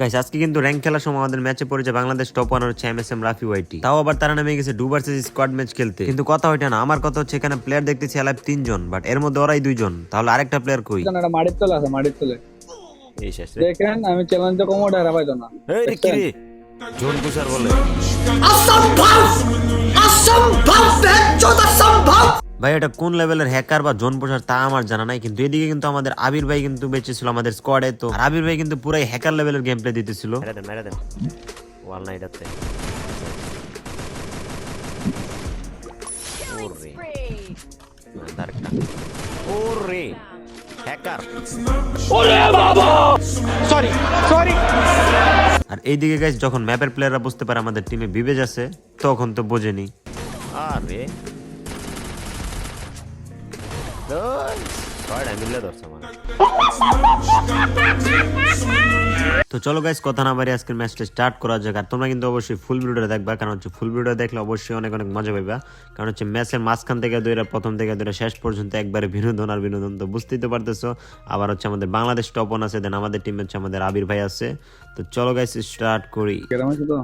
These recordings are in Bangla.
গাইস আজকে কিন্তু র্যাঙ্ক খেলার সময় আমাদের ম্যাচে পড়েছে বাংলাদেশ টপ ওয়ান হচ্ছে M S M Rafi Y T. তাও আবার তারা নেমে গেছে ডু ভার্সেস স্কোয়াড ম্যাচ খেলতে। কিন্তু কথা ওইটা না আমার কথা হচ্ছে এখানে প্লেয়ার দেখতেছি অ্যালাইভ তিনজন বাট এর মধ্যে ওরাই দুইজন। তাহলে আরেকটা প্লেয়ার কই? মাটির তলে আছে মাটির তলে। এই শেষ দেখেন আমি চ্যালেঞ্জ তো কমোটা হারা পাইতো না। এই রে কি রে? জোন কুসার বলে। ভাই এটা কোন লেভেলের হ্যাকার বা জোন পোষার তা আমার জানা নাই কিন্তু এদিকে কিন্তু আমাদের আবির ভাই কিন্তু বেঁচে ছিল আমাদের স্কোয়াডে তো আর আবির ভাই কিন্তু পুরাই হ্যাকার লেভেলের গেম প্লে দিতেছিল। মেরে দেন মেরে দেন। ওয়াল নাইটাতে ওরে। আরেকটা। ওরে হ্যাকার আর এইদিকে গাইস যখন ম্যাপের প্লেয়াররা বুঝতে পারে আমাদের টিমে বিবেজ আছে তখন তো বোঝেনি। আরে। তো চলো গাইস কথা না বাড়ি আজকের ম্যাচটা স্টার্ট করা যাক। আর তোমরা কিন্তু অবশ্যই ফুল ভিডিওটা দেখবা কারণ হচ্ছে ফুল ভিডিও দেখলে অবশ্যই অনেক অনেক মজা পাইবা। কারণ হচ্ছে ম্যাচের মাঝখান থেকে দইরা প্রথম থেকে দইরা শেষ পর্যন্ত একবারে বিনোদন আর বিনোদন তো বুঝতেই তো পারতেছো। আবার হচ্ছে আমাদের বাংলাদেশ টপন আছে দেন আমাদের টিম হচ্ছে আমাদের আবির ভাই আছে। তো চলো গাইস স্টার্ট করি। কেরাম আছে তো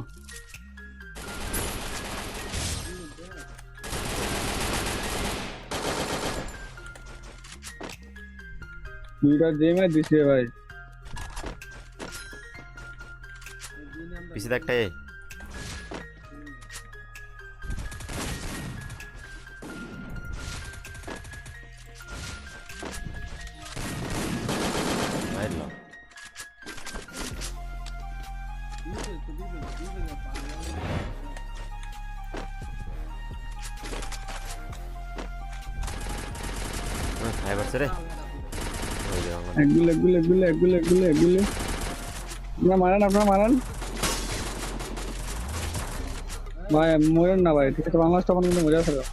দুইটা জেমে দিছে ভাই পিছিয়ে একটাই রে আমার- একগুলো একগুলো একগুলো একগুলো একগুলো একগুলো আপনারা মারেন আপনারা মারেন। ভাই মরেন না ভাই ঠিক আছে বাংলাদেশ তখন কিন্তু মজা থাকবে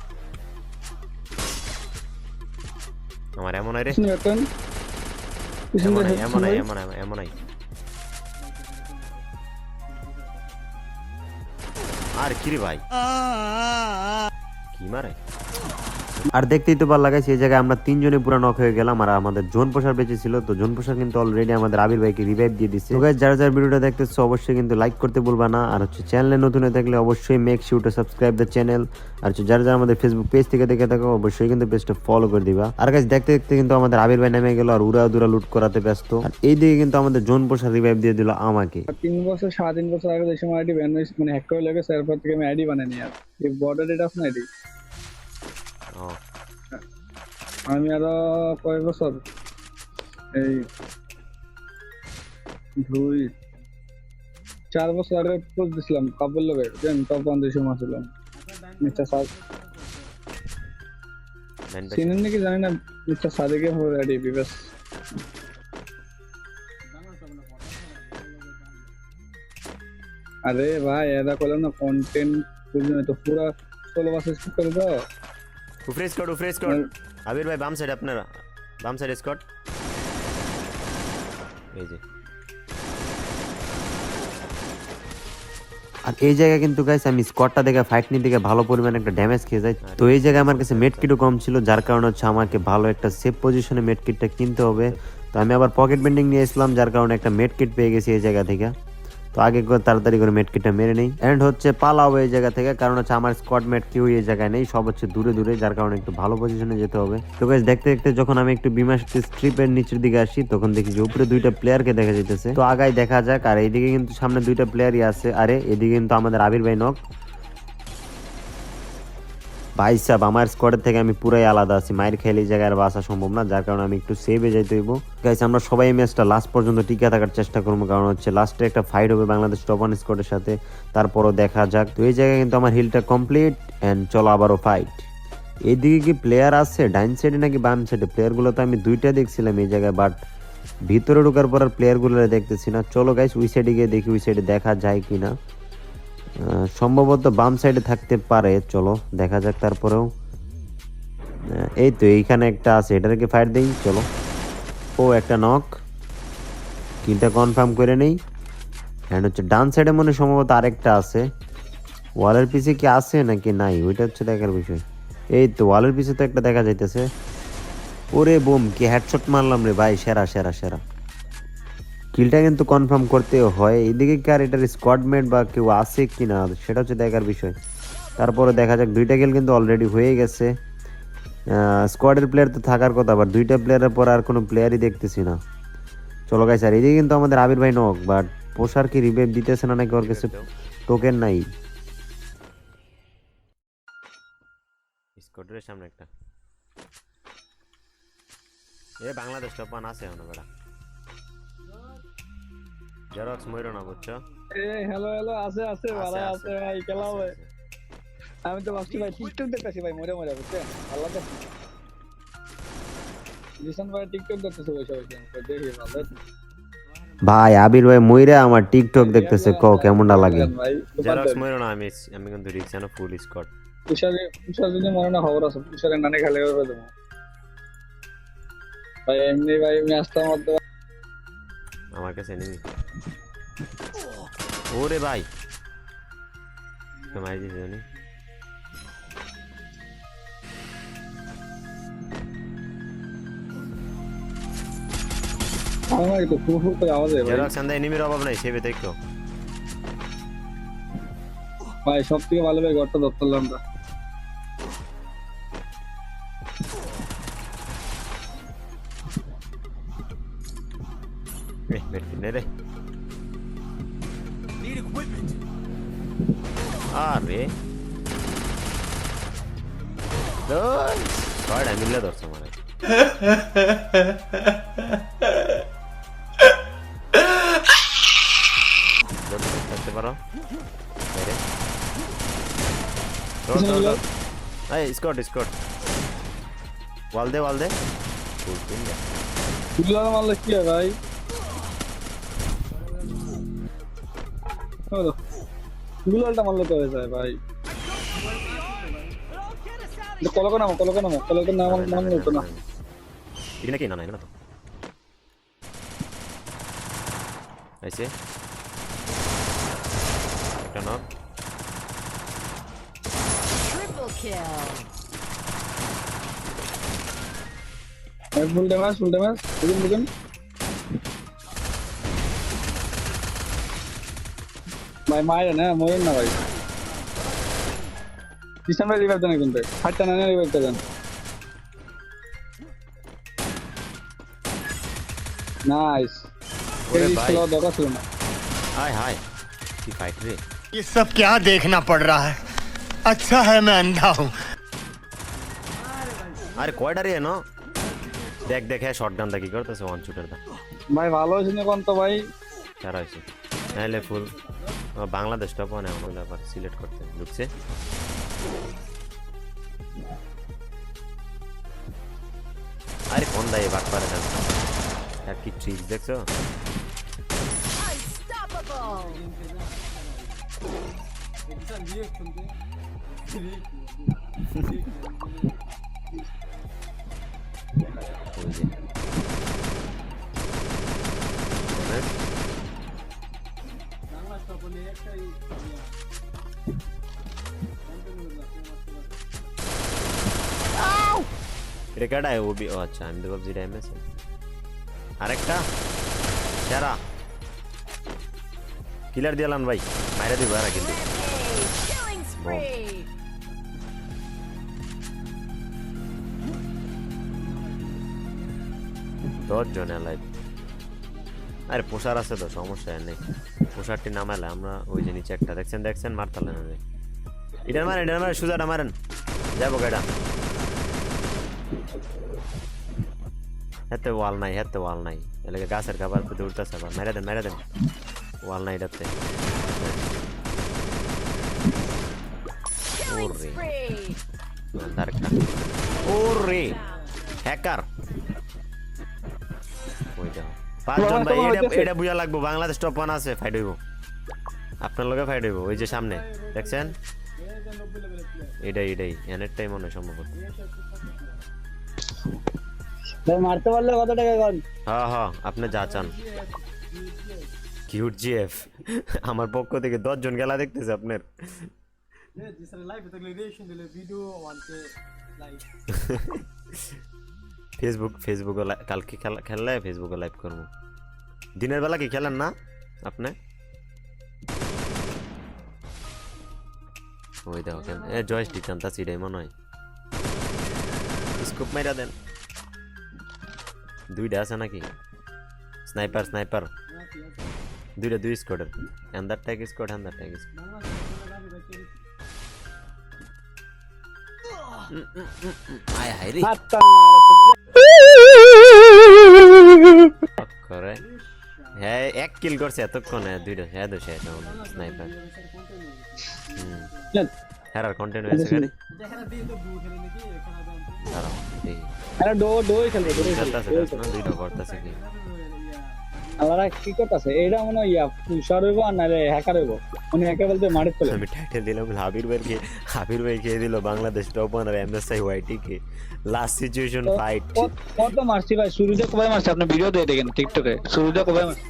আমার এমন আই রে। পিছনে এমন আই এমন এমন এমন আর কি রে ভাই? কি মারে? আর দেখতেই তো ভালো লাগাইছে, এই জায়গায় আমরা তিনজনে পুরো নক হয়ে গেলাম, আর আমাদের জোন প্রসার বেঁচে ছিল, তো জোন প্রসার কিন্তু অলরেডি আমাদের আবির ভাইকে রিভাইভ দিয়ে দিচ্ছে যারা যারা ভিডিওটা দেখতেছো, অবশ্যই কিন্তু লাইক করতে ভুলবা না, আর হচ্ছে চ্যানেলে নতুন হয়ে থাকলে অবশ্যই make sure to subscribe the channel আর হচ্ছে যারা যারা আমাদের ফেসবুক পেজ থেকে দেখে থাকো, অবশ্যই কিন্তু পেজটা ফলো করে দিবা। আর গাছ দেখতে দেখতে কিন্তু আমাদের আবির ভাই নেমে গেল, আর উড়া দুরা লুট করাতে ব্যস্ত। আর এই দিকে কিন্তু আমাদের জোন প্রসার রিভাইভ দিয়ে দিল আমাকে। তিন বছর, সাড়ে তিন বছর আগে যে সময় আইডি মানে হ্যাক করে লেগেছে, এরপর থেকে আমি আইডি বানাই নি আর। এই বর্ডার ডেটা আছে না আইডি আমি আরও কয়েক বছর এই দুই চার বছর আগে পোস্ট দিছিলাম কাপড় লোকে দেন তখন দুই সময় ছিলাম মিস্টার সাদ চিনেন নাকি জানি না মিস্টার সাদেকে হবে রেডি বিবেস। আরে ভাই এদা করলাম না কন্টেন্ট তো পুরা ষোলো বছর করে দাও। উফরে স্কট উফরে স্কট আবির ভাই বাম সাইড আপনারা বাম সাইড স্কট এই যে আর এই জায়গায় কিন্তু গাইস আমি স্কটটা দেখে ফাইট নিয়ে দেখে ভালো পরিমাণে একটা ড্যামেজ খেয়ে যাই। তো এই জায়গায় আমার কাছে মেড কিটও কম ছিল যার কারণে হচ্ছে আমাকে ভালো একটা সেফ পজিশনে মেড কিটটা কিনতে হবে। তো আমি আবার পকেট বেন্ডিং নিয়ে এসলাম যার কারণে একটা মেড কিট পেয়ে গেছি এই জায়গা থেকে। তো আগে করে তাড়াতাড়ি করে মেটকিটা মেরে নেই। অ্যান্ড হচ্ছে পালাও এই জায়গা থেকে, কারণ হচ্ছে আমার স্কোয়াড মেট কেউ এই জায়গায় নেই, সব হচ্ছে দূরে দূরে, যার কারণে একটু ভালো পজিশনে যেতে হবে। তো গাইজ দেখতে দেখতে যখন আমি একটু বিমা স্ট্রিপের নিচের দিকে আসি, তখন দেখি যে উপরে দুইটা প্লেয়ারকে দেখা যেতেছে তো আগায় দেখা যাক, আর এইদিকে কিন্তু সামনে দুইটা প্লেয়ারই আছে। আরে, এদিকে কিন্তু আমাদের আবির ভাই নক ভাই সাহেব আমার স্কোয়াডের থেকে আমি পুরাই আলাদা আছি। মায়ের খেলে এই জায়গায় আর বাসা সম্ভব না, যার কারণে আমি একটু সেভে যাইতে হইব। গাইস আমরা সবাই ম্যাচটা লাস্ট পর্যন্ত টিকে থাকার চেষ্টা করব, কারণ হচ্ছে লাস্টে একটা ফাইট হবে বাংলাদেশ টপ ওয়ান স্কোয়াডের সাথে। তারপরও দেখা যাক। তো এই জায়গায় কিন্তু আমার হিলটা কমপ্লিট অ্যান্ড চলো আবারও ফাইট এইদিকে কি প্লেয়ার আছে? ডাইন সাইডে নাকি বাম সাইডে প্লেয়ারগুলো তো আমি দুইটা দেখছিলাম এই জায়গায় বাট ভিতরে ঢোকার পর আর প্লেয়ারগুলো দেখতেছি না। চলো গাইস ওই সাইডে গিয়ে দেখি, ওই সাইডে দেখা যায় কি না সম্ভবত বাম সাইডে থাকতে পারে, চলো, দেখা যাক তারপরেও। এই তো এইখানে একটা আছে, এটাকে ফায়ার দিই, চলো। ও, একটা নক কিলটা কনফার্ম করে নেই। অ্যান্ড হচ্ছে ডান সাইডে মনে সম্ভবত আরেকটা আছে। ওয়ালের পিছে কি আছে নাকি নাই? ওইটা হচ্ছে দেখার বিষয়। এই তো ওয়ালের পিছে তো একটা দেখা যাইতেছে। ওরে বোম, কি হেডশট মারলাম রে ভাই, সেরা সেরা সেরা। কিলটা কিন্তু কনফার্ম করতে হয়। এদিকে কি আর এটার স্কোয়াডমেট বা কেউ আছে কি না সেটা হচ্ছে দেখার বিষয়। তারপরে দেখা যাক, দুইটা কিল কিন্তু অলরেডি হয়ে গেছে। স্কোয়াডের প্লেয়ার তো থাকার কথা আবার দুইটা প্লেয়ারের পর আর কোনো প্লেয়ারই দেখতেছি না। চলো গাই স্যার এদিকে কিন্তু আমাদের আবির ভাই নক বাট পোষার কি রিভাইভ দিতেছে না নাকি ওর কাছে টোকেন নাই? স্কোয়াডের সামনে একটা। এ, বাংলাদেশ টপান আছে এখন বেড়া জেরক্স মইরো না বুঝছ এ হ্যালো হ্যালো আছে আছে ভালো আছে। ভাই খেলা হবে আমি তো ভাবছি ভাই টিকটক দেখতেছি ভাই মরে মরে বুঝছেন? আল্লাহ তো জিসান ভাই টিকটক দেখতেছে বসে বসে দেখি ভালো ভাই আবির ভাই মইরা আমার টিকটক দেখতেছে ক কেমনটা লাগে? ভাই জেরক্স মইরো না আমি আমি কিন্তু রিক্স এনো ফুল স্কোয়াড তুষারে তুষার যদি মনে না খবর আছে। তুষারের নানি খেলে হবে দেবো ভাই এমনি ভাই এমনি আসতাম মধ্যে আমার কাছে নেই ওরে ভাই। মারি দিছে জানি এনিমির অভাব নাই সেবে দেখো ভাই সব থেকে ভালো ভাই ঘরটা ধরতাম আমরা এ বেটি নে রে আরে দই ছয়টা মিললে ধরছে মানে করতে পারো বাইরে ধর, ধর, ধর। এই স্কট স্কট ওয়াল দে ওয়াল দে ফুল তিন দে ফুলার মারলে কি হয় ভাই হলো ফুলারটা মারলে তো হয়ে যায় ভাই। কলকে নামো কলকে নামো কলকে নাম নাম হতো না। এটা নাকি না না না তো। আইছে। একটা knock. Full damage full damage বুঝুন বুঝুন ভাই মায়ের না মরেন না ভাই কৃষ্ণ ভাই রিভাইভ দেন কিন্তু হাটটা না রিভাইভ দেন নাইস ওরে ভাই। দরকার ছিল না হাই হাই কি ফাইট রে ये सब क्या देखना पड़ रहा है अच्छा है मैं अंधा हूँ আরে কয়টা রে ন দেখ দেখ হ্যাঁ শটগান দা কি করতেছে ওয়ান শুটার দা ভাই ভালো হয়েছে না কোন তো ভাই সারা হয়েছে নাহলে ফুল বাংলাদেশ টপ ওয়ানে আমার ব্যাপার সিলেক্ট করতে ঢুকছে। আরে কোন দায়ে বাট পারে না। আর কি ট্রিক দেখছ. ওই এটা কেডা ও বি ও আচ্ছা আমি তো ভাবছি এমএস আরেকটা সেরা কিলার দিলাম ভাই মাইরা দিব আর কিন্তু. দশ জনের লাইভ আরে পোষার আছে তো সমস্যা নেই পোষারটি নামালে আমরা ওই যে নিচে একটা দেখছেন দেখছেন? মারতালে না রে এটার মারেন এটার মারেন সুজাটা মারেন। যাব কেটা হাতে ওয়াল নাই হাতে ওয়াল নাই। এলাকা গাছের খাবার পেতে উঠতেছে আবার। মেরে দেন মেরে দেন। ওয়াল নাই এটাতে। Orre. ওরে! হ্যাকার! পাঁচজন ভাই এটা এটা বুঝা লাগবো বাংলাদেশ টপ ওয়ান আছে ফাইট হইব। আপনার লগে ফাইট হইব ওই যে সামনে দেখছেন? এটাই এটাই এনেরটাই মনে হয় সম্ভবত ভাই মারতে পারলে কত টাকা কন? হ্যাঁ হ্যাঁ আপনি যা চান। কিউট জিএফ আমার পক্ষ থেকে দশ জন খেলা দেখতেছে আপনার। ফেসবুক ফেসবুকে কালকে খেলা খেললে ফেসবুকে লাইভ করব। দিনের বেলা কি খেলেন না আপনি? ওই দেখো কেন এ জয়স্টিক টানতা চিড়াই মনে হয়। স্কোপ মাইরা দেন। দুইটা আছে নাকি? স্নাইপার স্নাইপার দুইটা দুই স্কোয়াডের হ্যান্দার ট্যাগ স্কোয়াড হ্যান্দার ট্যাগ আয় হায় রে। করে। হ্যাঁ এক কিল করছে এতক্ষণে দুইটা হ্যাঁ শেষ স্নাইপার হ্যাঁ কন্টেন্ট হয়েছে গাড়ি আরে ডো খেলবে না? দুইটা করতেছে কি? আলাদা কি করতেছে? এইটা মনে হয় ইয়া পুষার হইব আর নাহলে হ্যাকার হইব। উনি হ্যাকার বলতে মারে চলে আমি টাইটেল দিলাম হাবির ভাই কে হাবির ভাই খেয়ে দিল Bangladesh top ওয়ানার M S I Y T K. Last situation fight কত- মারছি ভাই? শুরুতে কবে মারছি? আপনি ভিডিও দিয়ে দেখেন টিকটকে শুরুতে কবে মারছি?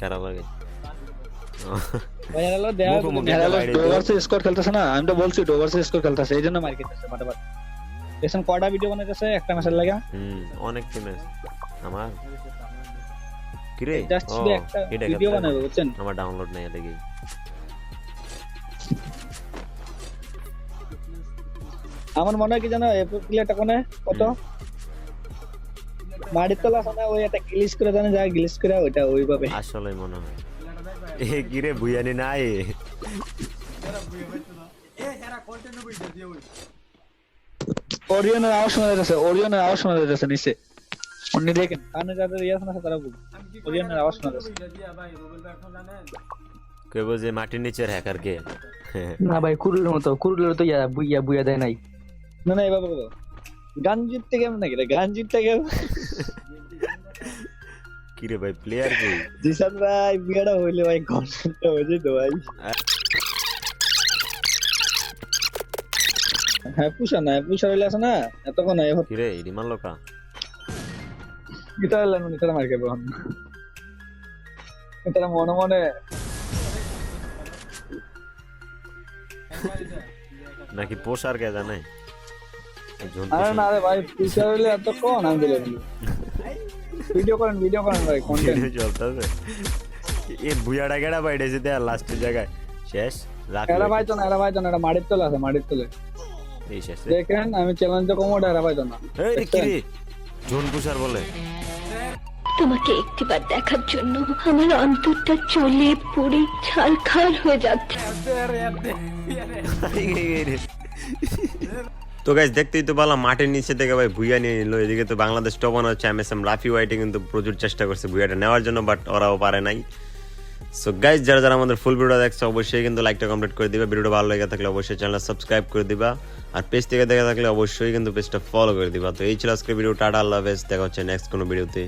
খারাপ লাগে। তো- আমি বলছি ডোভার্স স্কোর খেলতেছে এই জন্য মার খেতেছে মাঠে মাঠে দেখছেন কয়টা ভিডিও বানাইতেছে? একটা ম্যাচের লাগা। অনেক আমার? কি রে জাস্ট একটা এটা ভিডিও। বানাবে বুঝছেন? আমার ডাউনলোড নেই দেখি আমার মনে হয় কি জানো এই প্লেয়ারটা কোনে? কত? মাটির তলা শোনা ওই একটা গ্লিচ করে জানে যা গ্লিচ করে ওইটা ওইভাবে। আসলে মনে হয়। এ কি রে বুয়ানি নাই? ওরিয়নের আওয়াজ শোনা যাচ্ছে ওরিয়নের আওয়াজ শোনা যাচ্ছে নিচে। উনি দেখেন কানে যাদের ইয়ে শোনা তারা বুঝ ওরিয়নের আওয়াজ শোনা যাচ্ছে। কে বুঝে মাটির নিচের হ্যাকার কে? না ভাই কুরুলের মতো কুরুলের তো ইয়া বুইয়া বুইয়া দেয় নাই। না না এভাবে বলো গান জিততে কেমন নাকি রে? গান জিততে কেমন কি রে ভাই প্লেয়ার কই? জিসান ভাই বিয়াটা হইলে ভাই কনসেন্টটা হয়ে যেত ভাই। হ্যাঁ পুষা না পুষা হইলে আছে না এতক্ষণ নাই কি রে ইডি মারলো এখন এটা মনে মনে। নাকি পোষার কে জানে? আরে না রে ভাই পুষা হইলে এতক্ষণ আমি দিলে ভিডিও করেন ভিডিও করেন ভাই কন্টেন্ট চলতেছে। এ বুয়াটা গেড়া বাইরেছে দেয়া লাস্টের জায়গায়? শেষ রাখ এরা ভাই তো না এরা ভাই তো না এটা মাটির তলে আছে মাটির তলে। এই শেষ দেখেন আমি চ্যালেঞ্জ কমোড এরা ভাই তো না। এই কি রে? ঝুন পুষার বলে। তোমাকে একটিবার দেখার জন্য আমার অন্তরটা চলে পুড়ে ছারখার হয়ে যাচ্ছে। তো গাইজ দেখতেই তো বললাম মাটির নিচে থেকে ভাই ভুইয়া নিয়ে নিল এদিকে তো বাংলাদেশ টপন হচ্ছে এম এস এম রাফি ওয়াইটে কিন্তু প্রচুর চেষ্টা করছে ভুইয়াটা নেওয়ার জন্য বাট ওরাও পারে নাই। সো গাইজ যারা যারা আমাদের ফুল ভিডিও দেখছে, অবশ্যই কিন্তু লাইকটা কমপ্লিট করে দিবা। ভিডিওটা ভালো লেগে থাকলে অবশ্যই চ্যানেলটা সাবস্ক্রাইব করে দিবা। আর পেজ থেকে দেখে থাকলে অবশ্যই কিন্তু পেজটা ফলো করে দিবা। তো এই ছিল আজকে ভিডিও টাটা, আল্লাহ হাফেজ। দেখা হচ্ছে নেক্সট কোনো ভিডিওতে